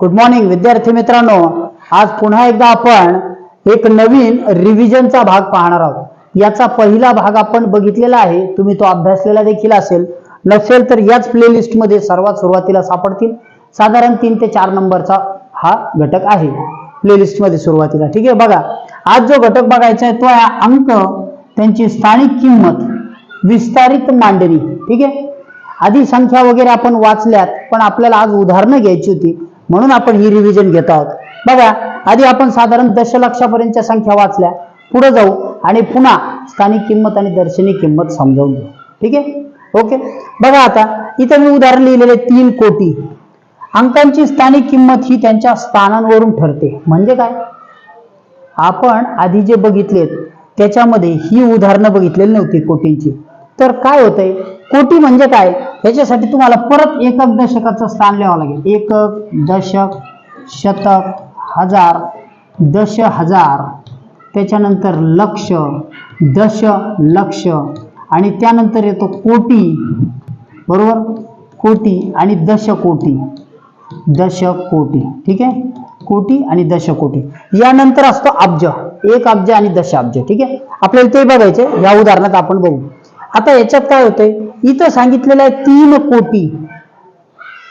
Good morning विद्यार्थी मित्रांनो. आज पुन्हा एकदा आपण एक नवीन रिव्हिजनचा भाग पाहणार आहोत. याचा पहिला भाग आपण बघितलेला आहे. तुम्ही तो अभ्यासलेला देखील असेल. नसेल तर याच प्लेलिस्टमध्ये सर्वात सुरुवातीला सापडतील. साधारण तीन ते चार नंबरचा हा घटक आहे. प्लेलिस्टमध्ये सुरुवातीला. ठीक आहे बघा. आज जो घटक बघायचा आहे तो आहे अंक. त्यांची स्थानिक किंमत. विस्तारित मांडणी. ठीक आहे? आधी संख्या वगैरे आपण वाचल्यात पण आपल्याला आज उदाहरणं घ्यायची होती. म्हणून आपण ही रिव्हिजन घेत आहोत. बघा आधी आपण साधारण दशलक्षापर्यंतच्या संख्या वाचल्या. पुढे जाऊ आणि पुन्हा स्थानिक किंमत आणि दर्शनी किंमत समजावून घेऊ. ठीक आहे? ओके? बघा आता इथं मी उदाहरण लिहिलेले तीन कोटी. अंकांची स्थानिक किंमत ही त्यांच्या स्थानांवरून ठरते. म्हणजे काय? आपण आधी जे बघितलेत त्याच्यामध्ये ही उदाहरणं बघितलेली नव्हती कोटींची. तर काय होतंय? कोटी म्हणजे काय? ह्याच्यासाठी तुम्हाला परत एकक दशकाचं स्थान लिहावं लागेल. एकक दशक शतक हजार दश हजार त्याच्यानंतर लक्ष दश लक्ष आणि त्यानंतर येतो कोटी. बरोबर? कोटी आणि दशकोटी. दशकोटी. ठीक आहे? कोटी आणि दशकोटी. यानंतर असतो अब्ज. एक अब्ज आणि दश अब्ज ठीक आहे? आपल्याला ते बघायचे या उदाहरणात आपण बघू. आता याच्यात काय होतंय? इथं सांगितलेलं आहे तीन कोटी.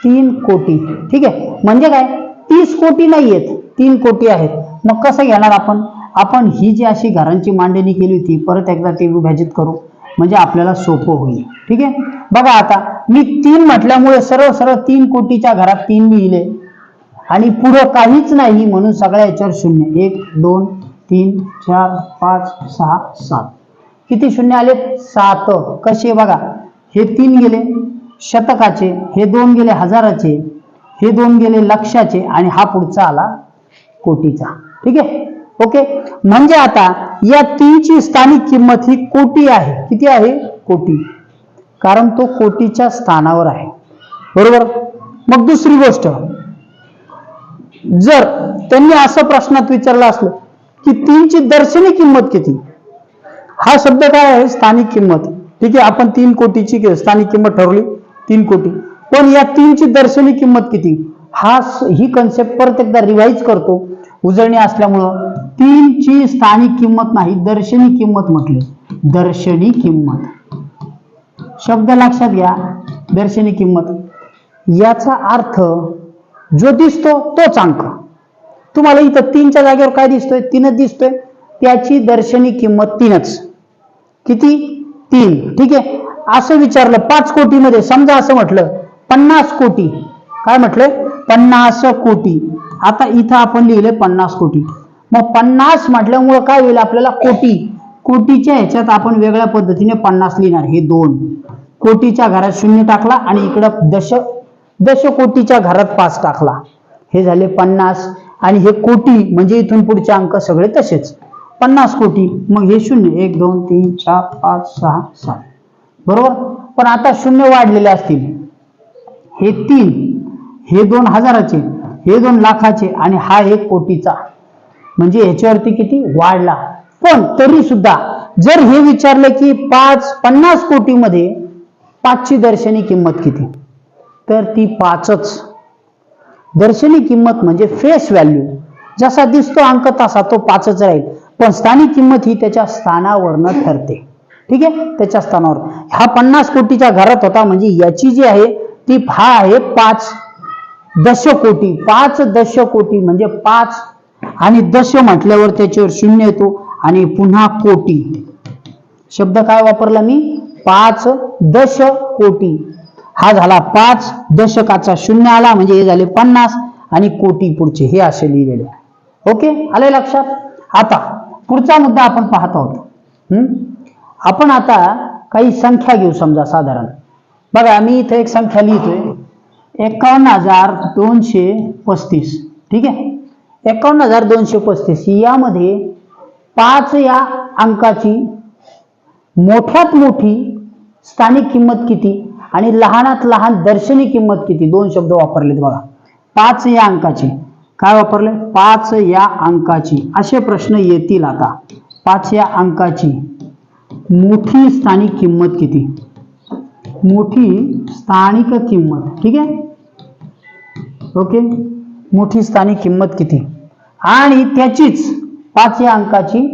तीन कोटी. ठीक आहे? म्हणजे काय? तीस कोटी नाही आहेत तीन कोटी आहेत. मग कसं घेणार आपण? आपण ही जी अशी घरांची मांडणी केली होती परत एकदा ते विभाजित करू. म्हणजे आपल्याला सोपं होईल. ठीक आहे? बघा आता मी तीन म्हटल्यामुळे सरळ सरळ तीन कोटीच्या घरात तीन लिहिले. आणि पुढं काहीच नाही म्हणून सगळ्या याच्यावर शून्य. एक दोन तीन चार पाच सहा सात. किती शून्य आले? सात. कसे बघा. हे तीन गेले शतकाचे हे दोन गेले हजाराचे हे दोन गेले लक्षाचे आणि हा पुढचा आला कोटीचा. ठीक आहे? ओके? म्हणजे आता या तीनची स्थानिक किंमत ही कोटी आहे. किती आहे? कोटी. कारण तो कोटीच्या स्थानावर आहे. बरोबर? मग दुसरी गोष्ट. जर त्यांनी असं प्रश्नात विचारलं असलं की तीनची दर्शनी किंमत किती? हा शब्द काय आहे? स्थानिक किंमत. ठीक आहे आपण तीन कोटीची स्थानिक किंमत ठरवली तीन कोटी. पण या तीनची दर्शनी किंमत किती? हा ही कन्सेप्ट परत एकदा रिवाईज करतो. उजळणी असल्यामुळं तीनची स्थानिक किंमत नाही दर्शनी किंमत म्हटली. दर्शनी किंमत. शब्द लक्षात घ्या दर्शनी किंमत. याचा अर्थ जो दिसतो तोच अंक. तुम्हाला इथं तीनच्या जागेवर काय दिसतोय? तीनच दिसतोय. त्याची दर्शनी किंमत तीनच. किती? तीन. ठीक आहे? असं विचारलं पाच कोटीमध्ये समजा असं म्हटलं पन्नास कोटी. काय म्हटलं? पन्नास कोटी. आता इथं आपण लिहिले पन्नास कोटी. मग पन्नास म्हटल्यामुळं काय होईल आपल्याला? कोटी. कोटीच्या ह्याच्यात आपण वेगळ्या पद्धतीने पन्नास लिहिणार. हे दोन. कोटीच्या घरात शून्य टाकला आणि इकडं दश दश कोटीच्या घरात पाच टाकला. हे झाले पन्नास. आणि हे कोटी म्हणजे इथून पुढचे अंक सगळे तसेच. पन्नास कोटी. मग हे शून्य. एक दोन तीन चार पाच सहा सात. बरोबर? पण आता शून्य वाढलेले असतील. हे तीन हे दोन हजाराचे हे दोन लाखाचे आणि हा एक कोटीचा. म्हणजे ह्याच्यावरती किती? वाढला. पण तरी सुद्धा जर हे विचारलं की पाच पन्नास कोटीमध्ये पाचची दर्शनी किंमत किती? तर ती पाचच. दर्शनी किंमत म्हणजे फेस व्हॅल्यू. जसा दिसतो अंक तसा तो पाचच राहील. पण स्थानिक किंमत ही त्याच्या स्थानावरनं ठरते. ठीक आहे? त्याच्या स्थानावर. हा पन्नास कोटीच्या घरात होता म्हणजे याची जी आहे ती हा आहे पाच दश कोटी पाच दश कोटी म्हणजे पाच आणि दश म्हटल्यावर त्याच्यावर शून्य येतो आणि पुन्हा कोटी. शब्द काय वापरला मी? पाच दश कोटी हा झाला पाच दशकाचा शून्य आला म्हणजे हे झाले पन्नास आणि कोटी पुढचे. हे असे लिहिलेले ओके? आले लक्षात? आता पुढचा मुद्दा आपण पाहत आहोत. आपण आता काही संख्या घेऊ समजा साधारण. बघा मी इथे एक संख्या लिहितोय. एकावन्न हजार दोनशे पस्तीस. ठीक आहे? एकावन्न हजार दोनशे पस्तीस. यामध्ये पाच या अंकाची मोठ्यात मोठी स्थानिक किंमत किती आणि लहानात लहान दर्शनी किंमत किती? दोन शब्द वापरलेत बघा. पाच या अंकाची. काय वापरले? पाच या अंकाची. असे प्रश्न येतील आता. पाच या अंकाची. मोठी स्थानिक किंमत किती? मोठी स्थानिक किंमत. ठीक आहे? ओके? मोठी स्थानिक किंमत किती? आणि त्याचीच पाच या अंकाची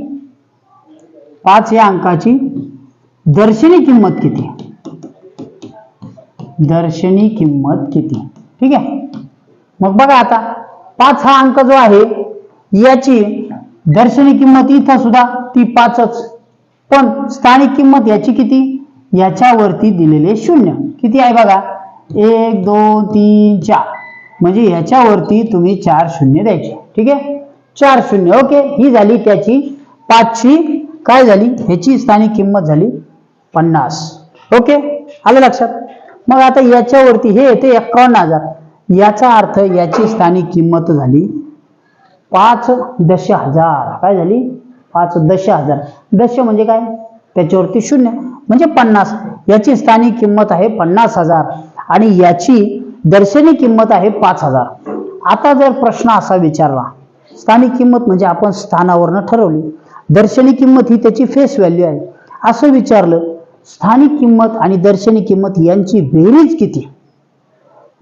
पाच या अंकाची दर्शनी किंमत किती? दर्शनी किंमत किती? ठीक आहे? मग बघा आता. पाच हा अंक जो आहे याची दर्शनी किंमत इथं सुद्धा ती पाचच. पण स्थानिक किंमत याची किती? याच्यावरती दिलेले शून्य. किती आहे बघा? एक दोन तीन चार. म्हणजे याच्यावरती तुम्ही चार शून्य द्यायचे. ठीक आहे? चार शून्य. ओके. ही झाली त्याची पाचची. काय झाली? ह्याची स्थानिक किंमत झाली पन्नास. ओके? आलं लक्षात? मग आता याच्यावरती हे येते एकावन्न हजार. याचा अर्थ याची स्थानिक किंमत झाली पाच दश हजार. काय झाली? पाच दश हजार. दश म्हणजे काय? त्याच्यावरती शून्य. म्हणजे पन्नास. याची स्थानिक किंमत आहे पन्नास हजार. आणि याची दर्शनी किंमत आहे पाच हजार. आता जर प्रश्न असा विचारला स्थानिक किंमत म्हणजे आपण स्थानावरनं ठरवली. दर्शनी किंमत ही त्याची फेस व्हॅल्यू आहे. असं विचारलं स्थानिक किंमत आणि दर्शनी किंमत यांची बेरीज किती?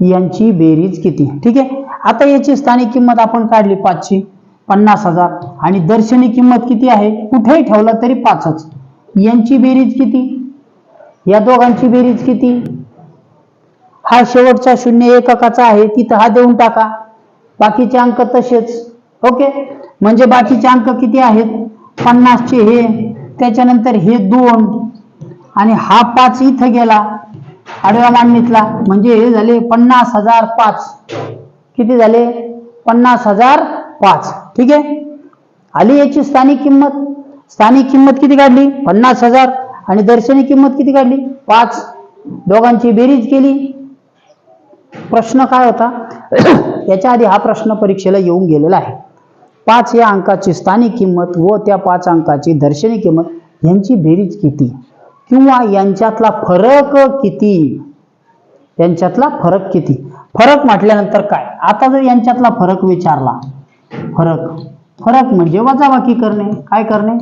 यांची बेरीज किती? ठीक आहे? आता याची स्थानिक किंमत आपण काढली पाचशे पन्नास हजार. आणि दर्शनी किंमत किती आहे? कुठेही ठेवला तरी पाचच. यांची बेरीज किती? या दोघांची बेरीज किती? हा शेवटचा शून्य एककाचा आहे. तिथं हा देऊन टाका. बाकीचे अंक तसेच. ओके? म्हणजे बाकीचे अंक किती आहेत? पन्नासचे हे त्याच्यानंतर हे दोन. आणि हा पाच इथं गेला. आडव्या मांडणीतला. म्हणजे हे झाले पन्नास हजार पाच. किती झाले? पन्नास हजार पाच. ठीक आहे? आली याची स्थानिक किंमत. स्थानिक किंमत किती काढली? पन्नास हजार. आणि दर्शनी किंमत किती काढली? पाच. दोघांची बेरीज केली. प्रश्न काय होता? याच्या आधी हा प्रश्न परीक्षेला येऊन गेलेला आहे. पाच या अंकाची स्थानिक किंमत व त्या पाच अंकाची दर्शनी किंमत यांची बेरीज किती? किंवा यांच्यातला फरक किती? यांच्यातला फरक किती? फरक म्हटल्यानंतर काय? आता जर यांच्यातला फरक विचारला फरक फरक म्हणजे वजाबाकी करणे. काय करणे?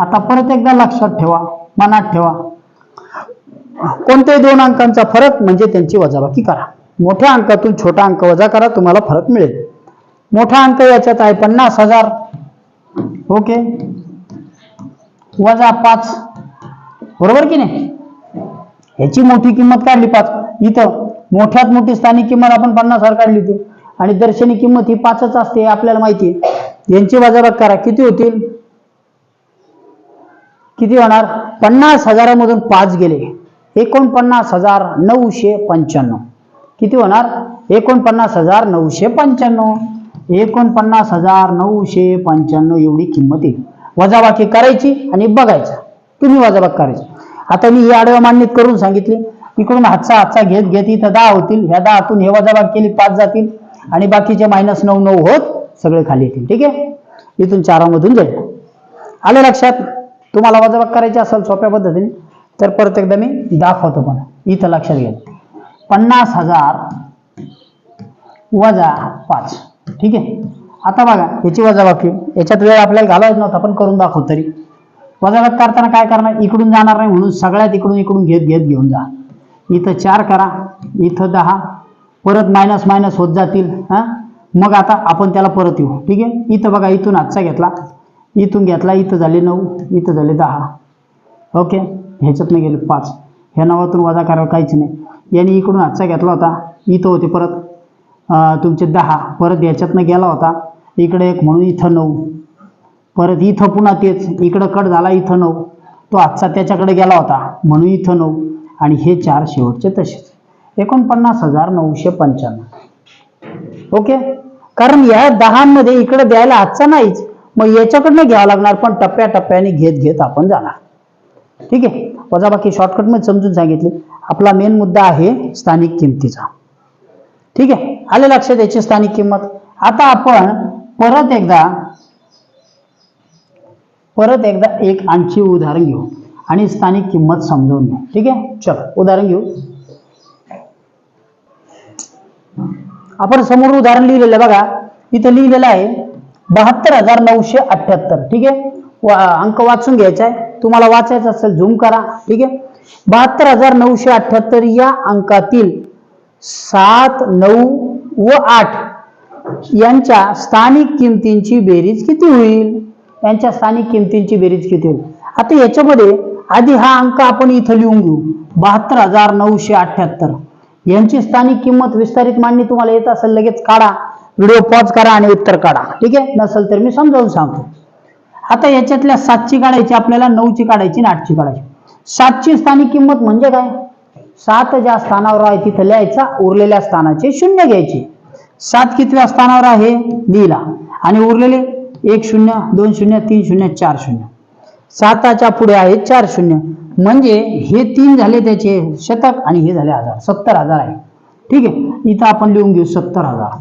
आता परत एकदा लक्षात ठेवा मनात ठेवा. कोणत्याही दोन अंकांचा फरक म्हणजे त्यांची वजाबाकी करा. मोठ्या अंकातून छोटा अंक वजा करा तुम्हाला फरक मिळेल. मोठा अंक याच्यात आहे पन्नास हजार. ओके? वजा पाच. बरोबर की नाही? ह्याची मोठी किंमत काढली पाच. इथं मोठ्यात मोठी स्थानिक किंमत आपण पन्नास हजार काढली होती. आणि दर्शनी किंमत ही पाचच असते आपल्याला माहिती आहे. यांची वजाबाकी करा. किती होतील? किती होणार? पन्नास हजारामधून पाच गेले. एकोणपन्नास हजार नऊशे पंच्याण्णव. किती होणार? एकोणपन्नास हजार नऊशे पंच्याण्णव. एकोणपन्नास हजार नऊशे पंच्याण्णव एवढी किंमत येईल वजाबाकी करायची आणि बघायचा. तुम्ही वजाबाकी करायची. आता मी ही आडव्या मांडणीत करून सांगितली. इकडून हातचा हातचा घेत घेत इथं दहा होतील ह्या दहातून हे वजाबाग केली पाच जातील. आणि बाकीचे मायनस नऊ नऊ होत सगळे खाली येतील. ठीक आहे? इथून चारामधून जाईल. आलं लक्षात? तुम्हाला वजाबाग करायची असेल सोप्या पद्धतीने तर परत एकदा मी दाखवतो पण. इथं लक्षात घ्या. पन्नास हजार वजा पाच. ठीक आहे? आता बघा याची वजाबाकी. याच्यात वेळ आपल्याला घालायच नव्हता पण करून दाखव तरी. वजाबाकी करताना काय करणार? इकडून जाणार नाही म्हणून सगळ्यात इकडून इकडून घेत घेत घेऊन जा. इथं चार करा इथं दहा परत मायनस मायनस होत जातील हा? मग आता आपण त्याला परत येऊ. ठीक आहे? इथं बघा इथून आजचा घेतला. इथून घेतला इथं झाले नऊ इथं झाले दहा. ओके? ह्याच्यातनं गेले पाच. ह्या नावातून वजा करायला काहीच नाही. याने इकडून आजचा घेतला होता. इथं होते परत तुमचे दहा. परत ह्याच्यातनं गेला होता. इकडे एक म्हणून इथं नऊ. परत इथं पुन्हा तेच इकडं कट झाला इथं नऊ. तो आजचा त्याच्याकडे गेला होता म्हणून इथं नऊ. आणि हे चार शेवटचे तसेच. एकोणपन्नास हजार नऊशे पंच्याण्णव. ओके? कारण या दहामध्ये इकडे द्यायला आजचा नाहीच. मग याच्याकडनं घ्यावं लागणार पण टप्प्याटप्प्याने घेत घेत आपण जाणार. ठीक आहे? वजाबाकी शॉर्टकटमध्ये समजून सांगितली. आपला मेन मुद्दा आहे स्थानिक किमतीचा. ठीक आहे? आले लक्षात याची स्थानिक किंमत? आता आपण परत एकदा परत एकदा एक आणखी उदाहरण घेऊ. आणि स्थानिक किंमत समजावून घेऊ ठीक आहे? चल उदाहरण घेऊ. आपण समोर उदाहरण लिहिलेलं बघा. इथं लिहिलेलं आहे बहात्तर हजार नऊशे अठ्याहत्तर. ठीक आहे? वा अंक वाचून घ्यायचा आहे. तुम्हाला वाचायचं असेल झूम करा. ठीक आहे? बहात्तर हजार नऊशे अठ्याहत्तर या अंकातील सात नऊ व आठ यांच्या स्थानिक किमतींची बेरीज किती होईल? यांच्या स्थानिक किमतींची बेरीज किती होईल आता याच्यामध्ये आधी हा अंक आपण इथं लिहून घेऊ. बहात्तर हजार नऊशे अठ्ठ्याहत्तर. यांची स्थानिक किंमत विस्तारित मांडणी तुम्हाला येत असेल लगेच काढा. व्हिडिओ पॉज करा आणि उत्तर काढा. ठीक आहे? नसेल तर मी समजावून सांगतो. आता याच्यातल्या सातची काढायची आपल्याला नऊची काढायची आणि आठची काढायची. सातची स्थानिक किंमत म्हणजे काय? सात ज्या स्थानावर आहे तिथं लिहायचा उरलेल्या स्थानाचे शून्य घ्यायचे. सात कितव्या स्थानावर आहे? लिहिला आणि उरलेले एक शून्य दोन शून्य तीन शून्य चार शून्य. साताच्या पुढे आहे चार शून्य. म्हणजे हे तीन झाले त्याचे शतक आणि हे झाले हजार. सत्तर हजार आहे. ठीक आहे? इथं आपण लिहून घेऊ सत्तर हजार.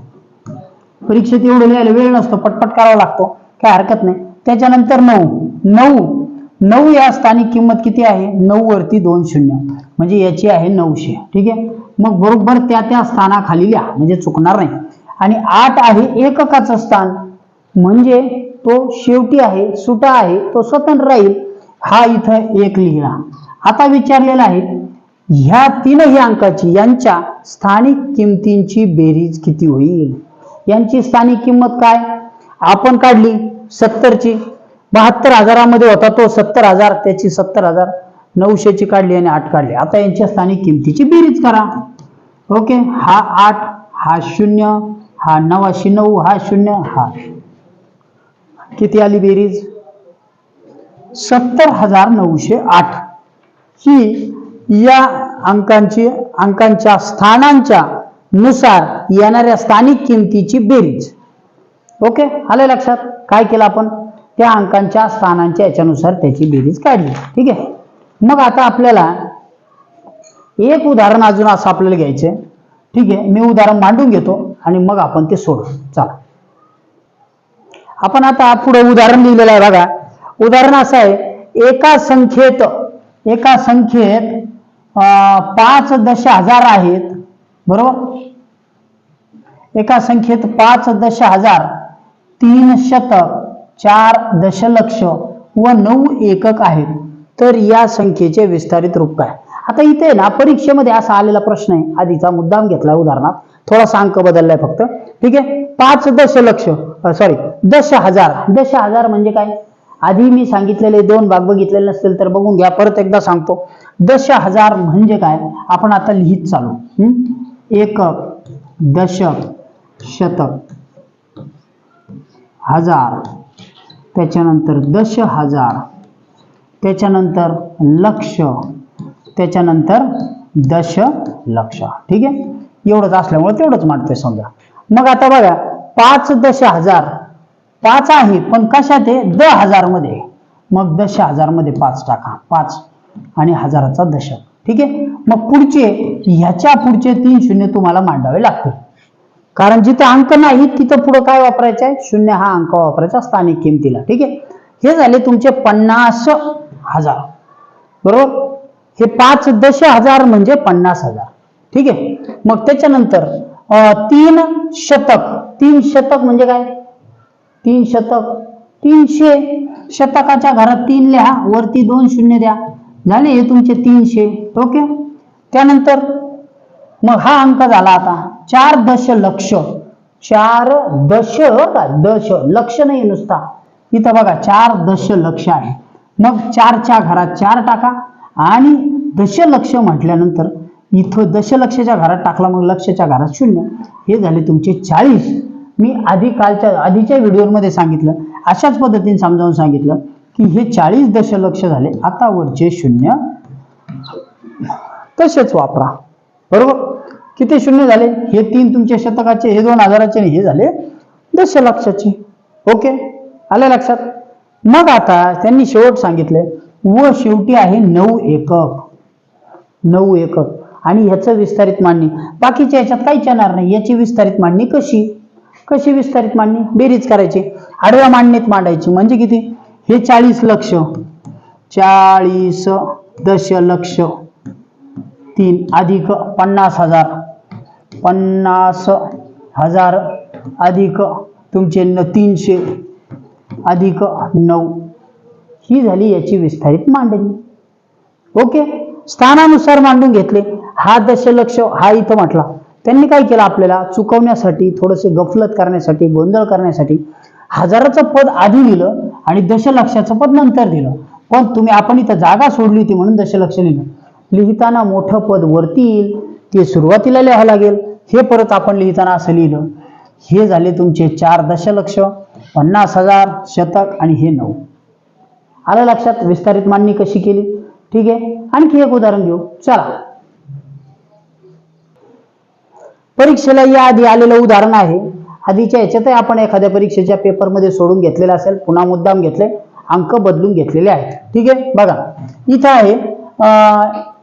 परीक्षेत एवढं लिहायला वेळ नसतो पटपट करावा लागतो. काय हरकत नाही. त्याच्यानंतर नऊ. नऊ. नऊ या स्थानिक किंमत किती आहे? नऊ वरती दोन शून्य. म्हणजे याची आहे नऊशे. ठीक आहे? मग बरोबर त्या त्या स्थानाखाली लिहा. म्हणजे चुकणार नाही. आणि आठ आहे एककाचं स्थान. म्हणजे तो शेवटी आहे सुटा आहे तो स्वतंत्र राहील हा इथं एक लिहिला. आता विचारलेला आहे ह्या तीनही अंकाची यांच्या स्थानिक किमतींची बेरीज किती होईल? यांची स्थानिक किंमत काय? आपण काढली सत्तरची. बहात्तर हजारामध्ये होता तो सत्तर हजार त्याची सत्तर हजार नऊशेची काढली आणि आठ काढली. आता यांच्या स्थानिक किमतीची बेरीज करा. ओके हा आठ हा शून्य हा नवाशे नऊ हा शून्य हा किती आली बेरीज? सत्तर हजार नऊशे आठ. ही या अंकांची अंकांच्या स्थानांच्या नुसार येणाऱ्या स्थानिक किमतीची बेरीज. ओके? आलं लक्षात? काय केलं आपण? त्या अंकांच्या स्थानांच्या याच्यानुसार त्याची बेरीज काढली. ठीक आहे? मग आता आपल्याला एक उदाहरण अजून असं आपल्याला घ्यायचंय. ठीक आहे? मी उदाहरण मांडून घेतो आणि मग आपण ते सोडू. चला. आपण आता पुढे उदाहरण लिहिलेलं आहे बघा. उदाहरण असं आहे एका संख्येत एका संख्येत अं, पाच दश हजार आहेत. बरोबर? एका संख्येत पाच दश हजार तीन शतक चार दशलक्ष व नऊ एकक आहेत. तर या संख्येचे विस्तारित रूप काय आता इथे ना परीक्षेमध्ये असा आलेला प्रश्न आहे. आधीचा मुद्दाम घेतला उदाहरणात थोडासा अंक बदललाय फक्त. ठीक आहे? पाच दशलक्ष सॉरी दश हजार दश हजार म्हणजे काय? आधी मी सांगितलेले दोन भाग बघितलेले नसतील तर बघून घ्या. परत एकदा सांगतो. दश हजार म्हणजे काय? आपण आता लिहित चालू. एक एकक दशक शतक हजार. त्याच्यानंतर दश हजार त्याच्यानंतर लक्ष. त्याच्यानंतर दश लक्ष. ठीक आहे? एवढंच असल्यामुळे तेवढंच मांडतोय समजा. मग आता बघा पाच दश हजार पाच आहे पण कशात आहे? द हजारमध्ये मग दश हजारमध्ये पाच टाका. पाच आणि हजाराचा दशक ठीक आहे? मग पुढचे ह्याच्या पुढचे तीन शून्य तुम्हाला मांडावे लागतील. कारण जिथं अंक नाही तिथं पुढं काय वापरायचं आहे? शून्य हा अंक वापरायचा स्थानिक किमतीला. ठीक आहे? हे झाले तुमचे पन्नास हजार. बरोबर? हे पाच दश हजार म्हणजे पन्नास हजार. ठीक आहे? मग त्याच्यानंतर अं, तीन शतक. तीन शतक म्हणजे काय? तीन शतक. तीनशे शतकाच्या घरात तीन लिहा वरती दोन शून्य द्या. झाले हे तुमचे तीनशे. ओके? त्यानंतर मग हा अंक झाला आता. चार दशलक्ष चार दश का दश. लक्ष नाही नुसता. इथं बघा चार दशलक्ष आहे. मग चारच्या घरात चार टाका. आणि दशलक्ष म्हटल्यानंतर इथं दशलक्षच्या घरात टाकला मग लक्षच्या घरात शून्य. हे झाले तुमचे चाळीस. मी आधी कालच्या आधीच्या व्हिडिओमध्ये सांगितलं अशाच पद्धतीने समजावून सांगितलं की हे चाळीस दशलक्ष झाले आता वरचे शून्य. तसेच वापरा. बरोबर? किती शून्य झाले? हे तीन तुमचे शतकाचे हे दोन हजाराचे आणि हे झाले दशलक्षाचे. ओके? आले लक्षात? मग आता त्यांनी शेवट सांगितले व शेवटी आहे नऊ एकक. नऊ एकक. आणि ह्याचं विस्तारित मांडणी. बाकीच्या ह्याच्यात काहीच येणार नाही. याची विस्तारित मांडणी कशी? कशी विस्तारित मांडणी? बेरीज करायची. आडव्या मांडणीत मांडायची. म्हणजे किती? हे चाळीस लक्ष. चाळीस दशलक्ष. तीन. अधिक पन्नास हजार. पन्नास हजार अधिक तुमचे न तीनशे. अधिक नऊ. ही झाली याची विस्तारित मांडणी. ओके? स्थानानुसार मांडून घेतले. हा दशलक्ष हा इथं म्हटला. त्यांनी काय केलं आपल्याला? चुकवण्यासाठी थोडंसे गफलत करण्यासाठी गोंधळ करण्यासाठी हजाराचं पद आधी लिहिलं आणि दशलक्षाचं पद नंतर दिलं. पण तुम्ही आपण इथं जागा सोडली होती म्हणून दशलक्ष लिहिलं. लिहिताना मोठं पद वरती येईल. ते सुरुवातीला लिहावं लागेल. हे परत आपण लिहिताना असं लिहिलं. हे झाले तुमचे चार दशलक्ष. पन्नास हजार शतक आणि हे नऊ. आलं लक्षात? विस्तारित मांडणी कशी केली? ठीक आहे. आणखी एक उदाहरण घेऊ. चला. परीक्षेला या आधी आलेलं उदाहरण आहे. आधीच्या याच्यातही आपण एखाद्या परीक्षेच्या पेपरमध्ये सोडून घेतलेलं असेल पुन्हा मुद्दाम घेतले अंक बदलून घेतलेले आहेत. ठीक आहे? बघा. इथं आहे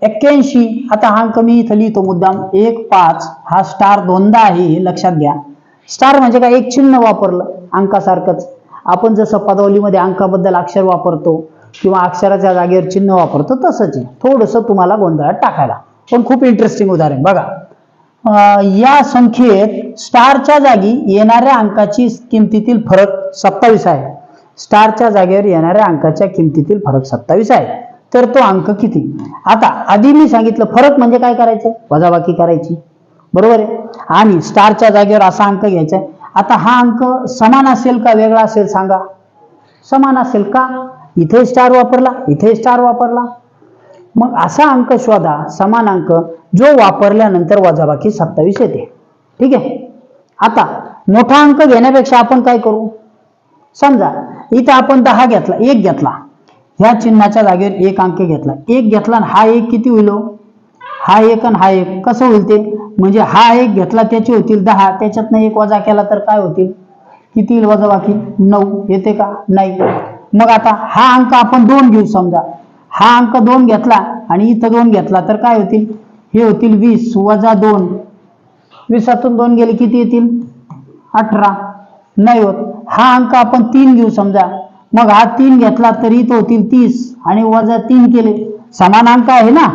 एक्क्याऐंशी. आता हा अंक मी इथं लिहितो मुद्दाम. एक पाच हा स्टार दोनदा आहे हे लक्षात घ्या. स्टार म्हणजे काय? एक चिन्ह वापरलं अंकासारखंच. आपण जसं पदावलीमध्ये अंकाबद्दल अक्षर वापरतो किंवा अक्षराच्या जागेवर चिन्ह वापरतो तसंच आहे. थोडंसं तुम्हाला गोंधळात टाकायला. पण खूप इंटरेस्टिंग उदाहरण. बघा. या संख्येत स्टारच्या जागी येणाऱ्या अंकाची किमतीतील फरक सत्तावीस आहे. स्टारच्या जागेवर येणाऱ्या अंकाच्या किमतीतील फरक सत्तावीस आहे. तर तो अंक किती? आता आधी मी सांगितलं फरक म्हणजे काय करायचं? वजाबाकी करायची. बरोबर आहे? आणि स्टारच्या जागेवर असा अंक घ्यायचा आहे. आता हा अंक समान असेल का वेगळा असेल सांगा. समान असेल का? इथे स्टार वापरला इथे स्टार वापरला. मग असा अंक शोधा समान अंक जो वापरल्यानंतर वजाबाकी सत्तावीस येते. ठीक आहे? आता मोठा अंक घेण्यापेक्षा आपण काय करू? समजा इथं आपण दहा घेतला एक घेतला. ह्या चिन्हाच्या जागेवर एक अंक घेतला. एक घेतला आणि हा एक किती होईल हो? हा एक आणि हा एक. कसं होईल ते म्हणजे हा एक घेतला त्याचे होतील दहा. त्याच्यातनं एक वजा केला तर काय होतील? किती येईल वजा बाकी? नऊ. येते का? नाही. मग आता हा अंक आपण दोन घेऊ समजा. हा अंक दोन घेतला आणि इथं दोन घेतला तर काय होतील? हे होतील वीस. वजा दोन. वीसातून दोन गेले किती येतील? अठरा. नाही होत. हा अंक आपण तीन घेऊ समजा. मग हा तीन घेतला तरी इथं होतील तीस आणि वजा तीन केले. समान अंक आहे ना?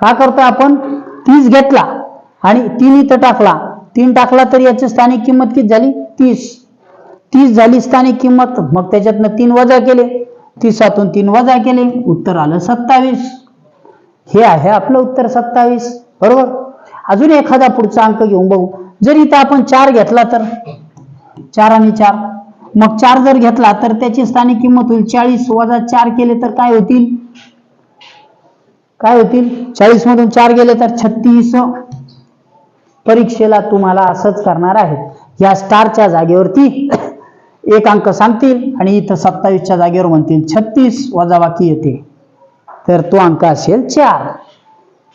का करतो आपण? तीस घेतला आणि तीन इथं टाकला. तीन टाकला तर याची स्थानिक किंमत किती झाली? तीस. तीस झाली स्थानिक किंमत. मग त्याच्यातनं तीन वजा केले. तीसातून तीन वजा केले. उत्तर आलं सत्तावीस. हे आहे आपलं उत्तर सत्तावीस. बरोबर? अजून एखादा पुढचा अंक घेऊन बघू. जर इथं आपण चार घेतला तर? चार आणि चार. मग चार जर घेतला तर त्याची स्थानिक किंमत होईल चाळीस. वजा चार केले तर काय होतील? काय होतील? चाळीस मधून चार गेले तर छत्तीस परीक्षेला तुम्हाला असंच करणार आहे या स्टारच्या जागेवरती एक अंक सांगतील आणि इथं सत्तावीसच्या जागेवर म्हणतील छत्तीस वजाबाकी येते. तर तो अंक असेल चार.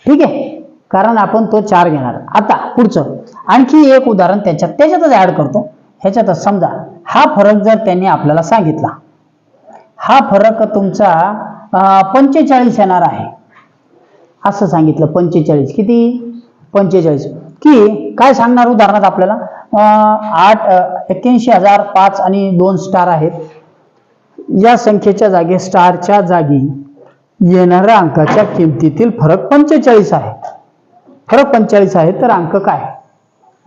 ठीक आहे? कारण आपण तो चार घेणार. आता पुढचं. आणखी एक उदाहरण त्याच्यात त्याच्यातच ऍड करतो. ह्याच्यातच समजा हा फरक जर त्यांनी आपल्याला सांगितला हा फरक तुमचा पंचेचाळीस येणार आहे. असं सांगितलं पंचेचाळीस. किती? पंचेचाळीस. की काय सांगणार उदाहरणार्थ आपल्याला? आठ एक्क्याऐंशी हजार पाच आणि दोन स्टार आहेत. या संख्येच्या जागी स्टारच्या जागी येणाऱ्या अंकाच्या किमतीतील फरक पंचेचाळीस आहे. फरक पंचेचाळीस आहे तर अंक काय?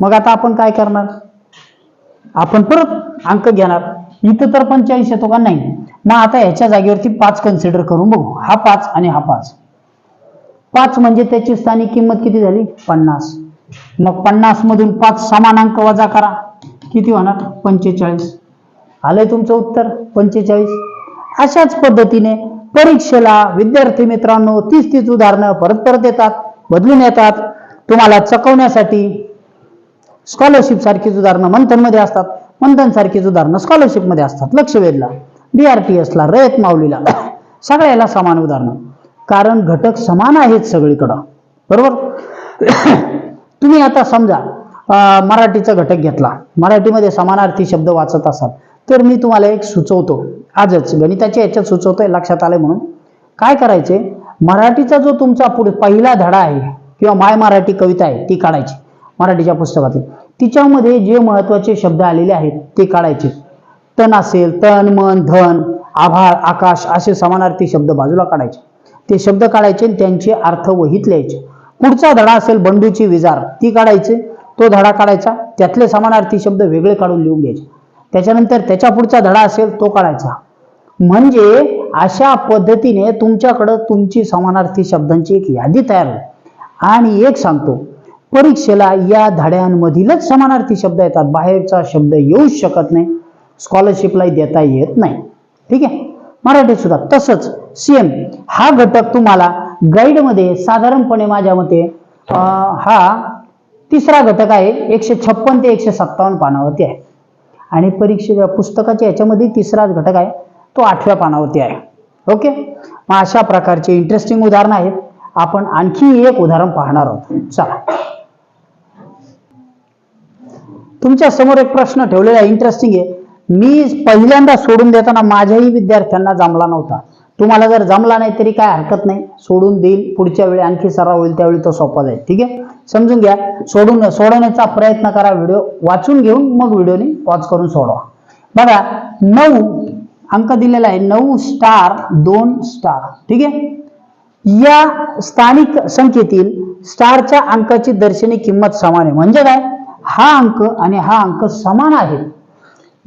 मग आता आपण काय करणार? आपण परत अंक घेणार. इथं तर पंचेचाळीस येतो का? नाही. मग आता ह्याच्या जागेवरती पाच कन्सिडर करून बघू. हा पाच आणि हा पाच. पाच म्हणजे त्याची स्थानिक किंमत किती झाली? पन्नास. मग पन्नास मधून पाच समान अंक वजा करा. किती होणार? पंचेचाळीस. आलंय तुमचं उत्तर? पंचेचाळीस. अशाच पद्धतीने परीक्षेला विद्यार्थी मित्रांनो तीस तीस उदाहरणं परत परत येतात बदलून येतात. तुम्हाला चकवण्यासाठी स्कॉलरशिप सारखीच उदाहरणं मंथनमध्ये असतात. मंथन सारखीच उदाहरणं स्कॉलरशिपमध्ये असतात. लक्ष वेधला. बीआरटीएसला रयत माऊलीला. सगळ्याला समान उदाहरणं. कारण घटक समान आहेत सगळीकडं. बरोबर? तुम्ही आता समजा मराठीचा घटक घेतला. मराठीमध्ये समानार्थी शब्द वाचत असाल तर मी तुम्हाला एक सुचवतो. आजच गणिताच्या याच्यात सुचवतोय लक्षात आलंय म्हणून. काय करायचे? मराठीचा जो तुमचा पुढे पहिला धडा आहे किंवा माय मराठी कविता आहे ती काढायची. मराठीच्या पुस्तकातली. तिच्यामध्ये जे महत्त्वाचे शब्द आलेले आहेत ते काढायचे. तण असेल तण मन धन आभाळ आकाश असे समानार्थी शब्द बाजूला काढायचे. ते शब्द काढायचे त्यांचे अर्थ वहीत लिहायचे. पुढचा धडा असेल बंडूची विजार ती काढायचे. तो धडा काढायचा त्यातले समानार्थी शब्द वेगळे काढून लिहून घ्यायचे. त्याच्यानंतर त्याच्या पुढचा धडा असेल तो काढायचा. म्हणजे अशा पद्धतीने तुमच्याकडं तुमची समानार्थी शब्दांची एक यादी तयार होईल. आणि एक सांगतो परीक्षेला या धड्यांमधीलच समानार्थी शब्द येतात. बाहेरचा शब्द येऊच शकत नाही. स्कॉलरशिपलाही देता येत नाही. ठीक आहे? मराठीत सुद्धा. तसंच सेम हा घटक तुम्हाला गाईडमध्ये साधारणपणे माझ्या मते अं, हा तिसरा घटक आहे एकशे छप्पन ते एकशे सत्तावन्न पानावरती आहे. आणि परीक्षे पुस्तकाच्या याच्यामध्ये तिसराच घटक आहे तो आठव्या पानावरती आहे. ओके? मग अशा प्रकारचे इंटरेस्टिंग उदाहरणं आहेत. आपण आणखी एक उदाहरण पाहणार आहोत. चला. तुमच्यासमोर एक प्रश्न ठेवलेला आहे इंटरेस्टिंग आहे. मी पहिल्यांदा सोडून देताना माझ्याही विद्यार्थ्यांना जमला नव्हता. तुम्हाला जर जमला नाही तरी काय हरकत नाही. सोडून देईल. पुढच्या वेळी आणखी सराव होईल त्यावेळी तो सोपा जाईल. ठीक आहे? समजून घ्या. सोडून सोडवण्याचा प्रयत्न करा व्हिडिओ. वाचून घेऊन मग व्हिडिओने पॉज करून सोडवा. बघा नऊ अंक दिलेला आहे. नऊ स्टार दोन स्टार ठीक आहे? या स्थानिक संख्येतील स्टारच्या अंकाची दर्शनी किंमत समान आहे. म्हणजे काय? हा अंक आणि हा अंक समान आहे.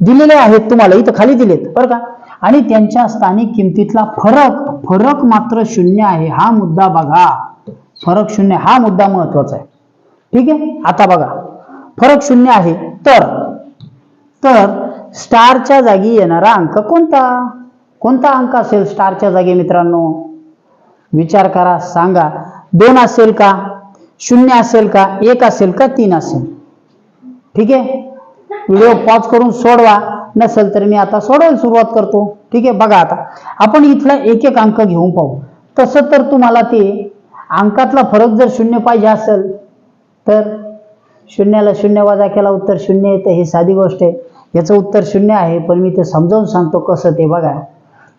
दिलेले आहेत तुम्हाला इथं खाली दिलेत बरं का? आणि त्यांच्या स्थानिक किमतीतला फरक फरक मात्र शून्य आहे हा मुद्दा बघा. फरक शून्य हा मुद्दा महत्त्वाचा आहे. ठीक आहे? आता बघा. फरक शून्य आहे तर तर स्टारच्या जागी येणारा अंक कोणता? कोणता अंक असेल स्टारच्या जागी मित्रांनो? विचार करा सांगा. दोन असेल का? शून्य असेल का? एक असेल का? तीन असेल. ठीक आहे? व्हिडिओ पॉज करून सोडवा. नसेल तर मी आता सोडवायला सुरुवात करतो. ठीक आहे? बघा आता. आपण इथला एक एक अंक घेऊन पाहू. तसं तर तुम्हाला ते अंकातला फरक जर शून्य पाहिजे असेल तर शून्याला शून्य वाजा केला उत्तर शून्य येतं. ही साधी गोष्ट आहे. याचं उत्तर शून्य आहे पण मी ते समजावून सांगतो कसं ते बघा.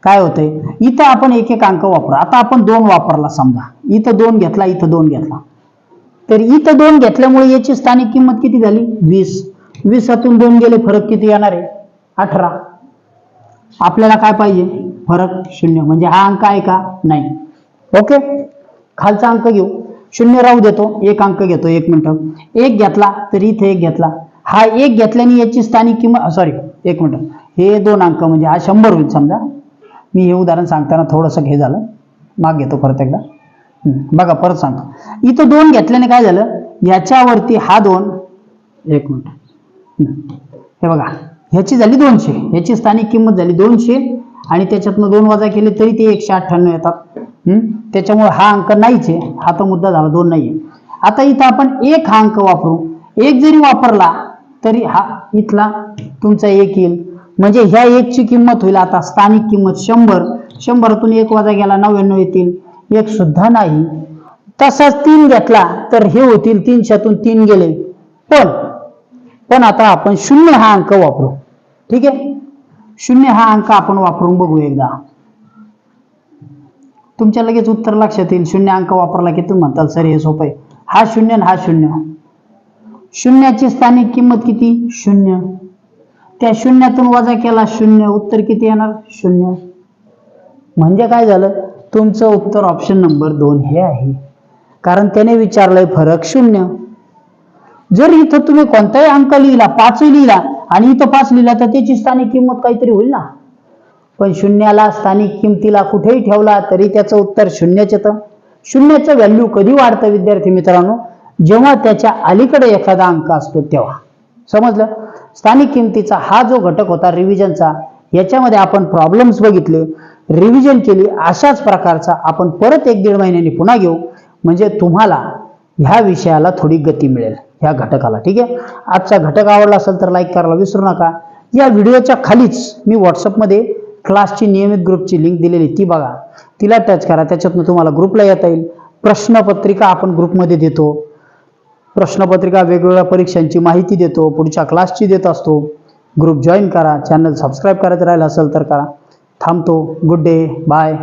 काय होतंय? इथं आपण एक एक अंक वापरू. आता आपण दोन वापरला समजा. इथं दोन घेतला इथं दोन घेतला. तर इथं दोन घेतल्यामुळे याची स्थानिक किंमत किती झाली? वीस. वीसातून दोन गेले फरक किती येणार आहे? अठरा. आपल्याला काय पाहिजे? फरक शून्य. म्हणजे हा अंक आहे का? नाही. ओके? खालचा अंक घेऊ. शून्य राहू देतो. एक अंक घेतो. एक मिनिट. एक घेतला तर इथे एक घेतला. हा एक घेतल्याने याची स्थानिक किंमत सॉरी एक मिनिट. हे दोन अंक म्हणजे हा शंभर होईल समजा. मी हे उदाहरण सांगताना थोडंसं हे झालं. माग घेतो परत एकदा. बघा परत सांगतो. इथं दोन घेतल्याने काय झालं? याच्यावरती हा दोन एक मिनिट. हे बघा ह्याची झाली दोनशे. ह्याची स्थानिक किंमत झाली दोनशे आणि त्याच्यातनं दोन वजा केले तरी ते एकशे अठ्ठ्याण्णव येतात. हम्म, त्याच्यामुळे हा अंक नाहीच आहे. हा तर मुद्दा झाला दोन नाहीये. आता इथं आपण एक हा अंक वापरू. एक जरी वापरला तरी हा इथला तुमचा एक येईल. म्हणजे ह्या एकची किंमत होईल आता स्थानिक किंमत शंभर. शंभरातून एक वजा गेला नव्याण्णव येतील. एक सुद्धा नाही. तसाच तीन घेतला तर हे होतील तीनशेतून तीन गेले. पण पण आता आपण शून्य हा अंक वापरू. ठीक आहे? शून्य हा अंक आपण वापरून बघू एकदा. तुमच्या लगेच उत्तर लक्षात येईल. शून्य अंक वापरला की तुम्ही म्हणताल सर हे सोपं आहे. हा शून्य हा शून्य. शून्याची स्थानिक किंमत किती? शून्य. त्या शून्यातून वजा केला शून्य. उत्तर किती येणार? शून्य. म्हणजे काय झालं? तुमचं उत्तर ऑप्शन नंबर दोन हे आहे. कारण त्याने विचारलंय फरक शून्य. जर इथं तुम्ही कोणताही अंक लिहिला पाचही लिहिला आणि इथं पाच लिहिला तर त्याची स्थानिक किंमत काहीतरी होईल ना? पण शून्याला स्थानिक किमतीला कुठेही ठेवला तरी त्याचं उत्तर शून्यच येतं. शून्याचं व्हॅल्यू कधी वाढतं विद्यार्थी मित्रांनो? जेव्हा त्याच्या अलीकडे एखादा अंक असतो तेव्हा. समजलं? स्थानिक किमतीचा हा जो घटक होता रिव्हिजनचा याच्यामध्ये आपण प्रॉब्लेम्स बघितले. रिव्हिजन केली अशाच प्रकारचा आपण परत एक दीड महिन्यांनी पुन्हा घेऊ. म्हणजे तुम्हाला ह्या विषयाला थोडी गती मिळेल. ह्या घटकाला ठीक आहे? आजचा घटक आवडला असेल तर लाईक करायला विसरू नका. या व्हिडिओच्या खालीच मी व्हॉट्सअपमध्ये क्लासची नियमित ग्रुपची लिंक दिलेली ती बघा. तिला टच करा त्याच्यातनं तुम्हाला ग्रुपला येता येईल. प्रश्नपत्रिका आपण ग्रुपमध्ये देतो. प्रश्नपत्रिका वेगवेगळ्या परीक्षांची माहिती देतो पुढच्या क्लासची देत असतो. ग्रुप जॉईन करा चॅनल सबस्क्राईब करायचं राहिलं असेल तर करा. थांबतो. Good day bye